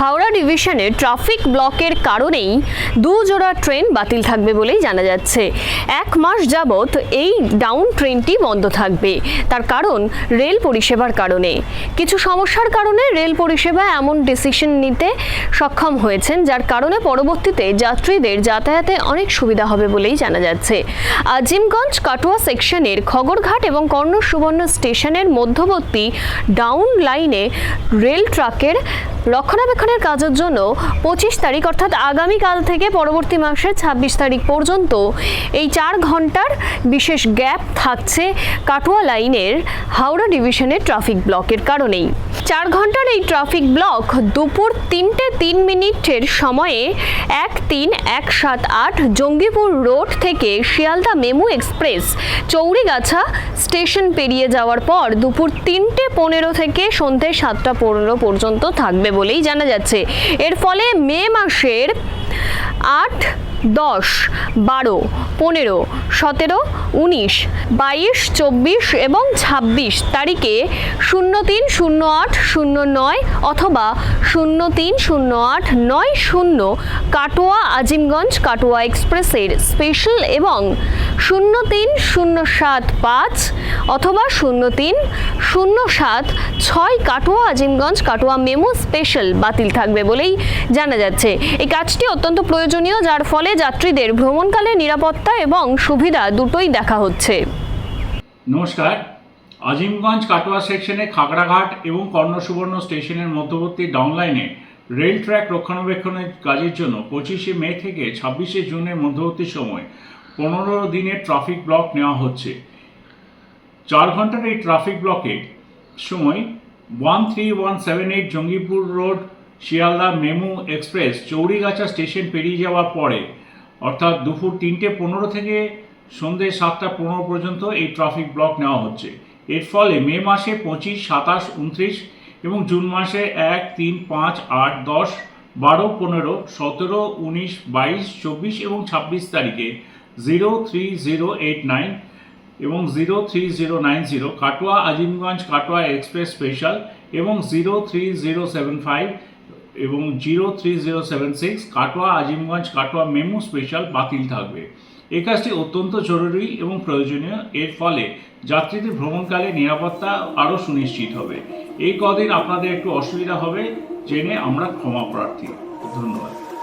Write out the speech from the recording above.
হাওড়া ডিভিশনে ট্রাফিক ব্লকের কারণেই দু জোড়া ট্রেন বাতিল থাকবে বলেই জানা যাচ্ছে। এক মাস যাবৎ এই ডাউন ট্রেনটি বন্ধ থাকবে। তার কারণ রেল পরিষেবার কারণে। কিছু সমস্যার কারণে রেল পরিষেবা এমন ডিসিশন নিতে সক্ষম হয়েছেন, যার কারণে পরবর্তীতে যাত্রীদের যাতায়াতে অনেক সুবিধা হবে বলেই জানা যাচ্ছে। আজিমগঞ্জ কাটোয়া সেকশনের খগরঘাট এবং কর্ণ সুবর্ণ স্টেশনের মধ্যবর্তী ডাউন লাইনে রেল ট্রাকের রক্ষণাবেক্ষণের কাজের জন্য পঁচিশ তারিখ অর্থাৎ আগামীকাল থেকে পরবর্তী মাসের ছাব্বিশ তারিখ পর্যন্ত এই চার ঘণ্টার বিশেষ গ্যাপ থাকছে কাটোয়া লাইনের হাওড়া ডিভিশনের ট্রাফিক ব্লকের কারণেই। চার ঘণ্টার এই ট্রাফিক ব্লক দুপুর তিনটে তিন মিনিটের সময়ে এক তিন এক সাত আট জঙ্গিপুর রোড থেকে Sealdah MEMU express Chaurigachha station পেরিয়ে যাওয়ার পর দুপুর তিনটে পনেরো থেকে সন্ধ্যে সাতটা পনেরো পর্যন্ত থাকবে বলেই জানা যাচ্ছে। এর ফলে মে মাসের আট দশ, বারো, পনেরো, সতেরো, উনিশ, বাইশ, চব্বিশ এবং ছাব্বিশ তারিখে শূন্য তিন শূন্য আট শূন্য নয় অথবা শূন্য তিন শূন্য আট নয় শূন্য কাটোয়া আজিমগঞ্জ কাটোয়া এক্সপ্রেসের স্পেশাল এবং শূন্য তিন শূন্য সাত পাঁচ অথবা শূন্য তিন শূন্য সাত ছয় কাটোয়া আজিমগঞ্জ কাটোয়া মেমো স্পেশাল বাতিল থাকবে বলেই জানা যাচ্ছে। এই কাজটি অত্যন্ত প্রয়োজনীয় যার ফলে যাত্রীদের ভ্রমণকালে নিরাপত্তা এবং সুবিধা দুটোই দেখা হচ্ছে। নমস্কার। আজিমগঞ্জ কাটোয়া সেকশনে খাগড়াঘাট এবং কর্ণসুবর্ণ স্টেশনের মধ্যবর্তী ডাউনলাইনে রেল ট্র্যাক রক্ষণাবেক্ষণের কাজের জন্য পঁচিশে মে থেকে ছাব্বিশে জুনের মধ্যবর্তী সময় পনেরো দিনের ট্রাফিক ব্লক নেওয়া হচ্ছে। চার ঘণ্টার এই ট্রাফিক ব্লকে সময় one three one seven eight Jangipur road Sealdah MEMU express Chaurigachha station পেরিয়ে যাওয়ার পরে অর্থাৎ দুপুর তিনটে পনেরো থেকে সন্ধ্যে সাতটা পনেরো পর্যন্ত এই ট্রাফিক ব্লক নেওয়া হচ্ছে। এর ফলে মে মাসে পঁচিশ, সাতাশ, উনত্রিশ এবং জুন মাসে এক, তিন, পাঁচ, আট, দশ, বারো, পনেরো, সতেরো, উনিশ, বাইশ, চব্বিশ এবং ছাব্বিশ তারিখে zero three zero eight nine এবং zero three zero nine zero Katwa, Azimganj Katwa express special এবং zero three zero seven five এবং zero three zero seven six Katwa, Azimganj, Katwa MEMU special বাতিল থাকবে। এই কাজটি অত্যন্ত জরুরি এবং প্রয়োজনীয়। এর ফলে যাত্রীদের ভ্রমণকালে নিরাপত্তা আরও সুনিশ্চিত হবে। এই কদিন আপনাদের একটু অসুবিধা হবে, জেনে আমরা ক্ষমা প্রার্থী। ধন্যবাদ।